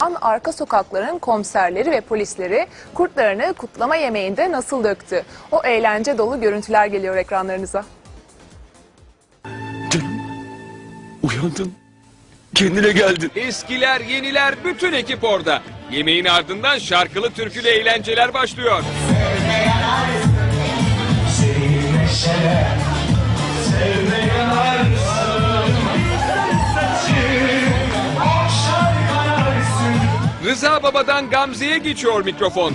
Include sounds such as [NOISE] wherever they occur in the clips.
An arka sokakların komiserleri ve polisleri kurtlarını kutlama yemeğinde nasıl döktü? O eğlence dolu görüntüler geliyor ekranlarınıza. Canım uyandın. Kendine geldin. Eskiler, yeniler, bütün ekip orada. Yemeğin ardından şarkılı türkülü eğlenceler başlıyor. Rıza Baba'dan Gamze'ye geçiyor mikrofon.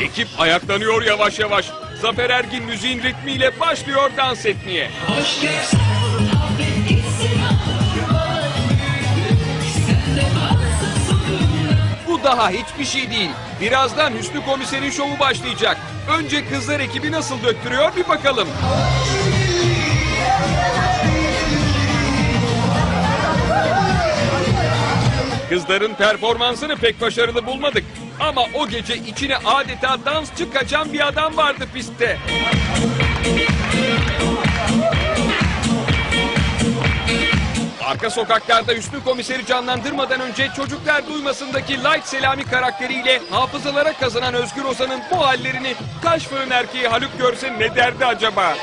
Ekip ayaklanıyor yavaş yavaş. Zafer Ergin müziğin ritmiyle başlıyor dans etmeye. Bu daha hiçbir şey değil. Birazdan Hüsnü Komiser'in şovu başlayacak. Önce kızlar ekibi nasıl döktürüyor bir bakalım. Kızların performansını pek başarılı bulmadık. Ama o gece içine adeta dansçı kaçan bir adam vardı pistte. Sokaklarda Hüsnü komiseri canlandırmadan önce çocuklar duymasındaki Light Selami karakteriyle hafızalara kazanan Özgür Ozan'ın bu hallerini kaş fırın erkeği Haluk görse ne derdi acaba?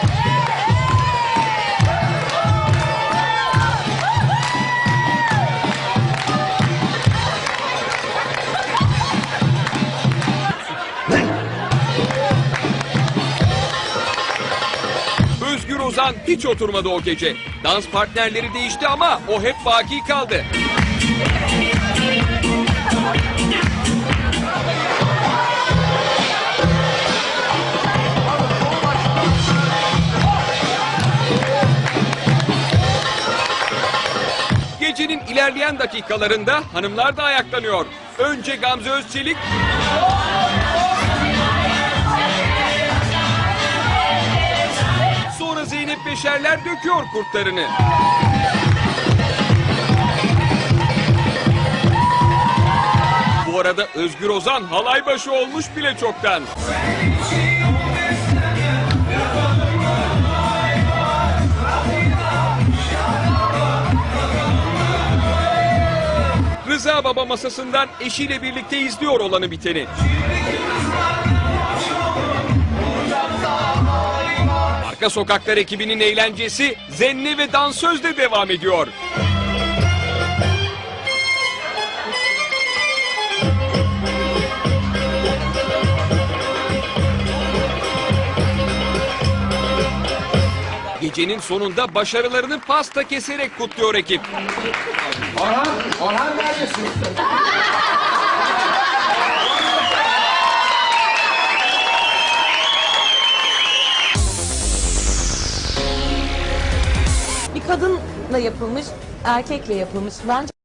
Ozan hiç oturmadı o gece. Dans partnerleri değişti ama o hep baki kaldı. Gecenin ilerleyen dakikalarında hanımlar da ayaklanıyor. Önce Gamze Özçelik, Beşerler döküyor kurtlarını. Bu arada Özgür Ozan halay başı olmuş bile çoktan. Rıza Baba masasından eşiyle birlikte izliyor olanı biteni. Arka Sokaklar ekibinin eğlencesi Zenne ve Dansöz'de devam ediyor. Gecenin sonunda başarılarını pasta keserek kutluyor ekip. Orhan, Orhan neredesin? [LAUGHS] kadınla yapılmış, erkekle yapılmış. Bence